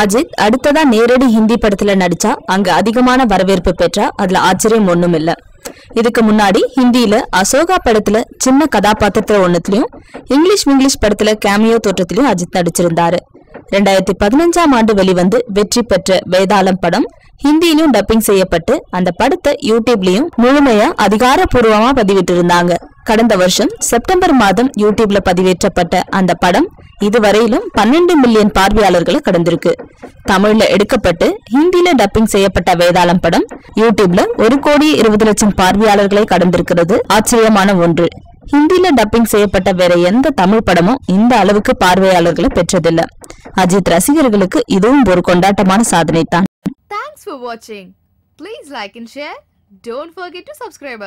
அஜித் அடுத்ததா நேரடி ஹிந்தி படத்துல நடிச்சா அங்க அதிகமான வரவேற்பு பெற்றா அதுல ஆச்சரியம் ஒண்ணும் இல்ல இதுக்கு முன்னாடி ஹிந்தியில அசோகா படத்துல சின்ன கதாபாத்திரத்துல ஒண்ணுத்துலயும் இங்கிலீஷ் இங்கிலீஷ் படத்துல கேமியோ தோற்றத்திலயும் அஜித் நடிச்சிருந்தாரு. ரெண்டாயிரத்தி பதினஞ்சாம் ஆண்டு வெளிவந்து வெற்றி பெற்ற வேதாளம் படம் ஹிந்தியிலும் டப்பிங் செய்யப்பட்டு அந்த படத்தை யூடியூப்லயும் முழுமையா அதிகாரப்பூர்வமா பதிவிட்டிருந்தாங்க. கடந்த வருஷம் செப்டம்பர் மாதம் யூடியூப்ல பதிவேற்றப்பட்ட அந்த படம் இதுவரையிலும் பன்னெண்டு மில்லியன் பார்வையாளர்களை கடந்திருக்கு தமிழ்ல எடுக்கப்பட்டு ஹிந்தியில டப்பிங் செய்யப்பட்ட வேதாளம் படம் யூடியூப்ல ஒரு கோடி இருபது லட்சம் பார்வையாளர்களை கடந்திருக்கிறது ஆச்சரியமான ஒன்று ஹிந்தியில டப்பிங் செய்யப்பட்ட வேற எந்த தமிழ் படமும் இந்த அளவுக்கு பார்வையாளர்களை பெற்றதில்ல அஜித் ரசிகர்களுக்கு இதுவும் ஒரு கொண்டாட்டமான சாதனை தான் thanks for watching. Please share and share. Don't forget to subscribe.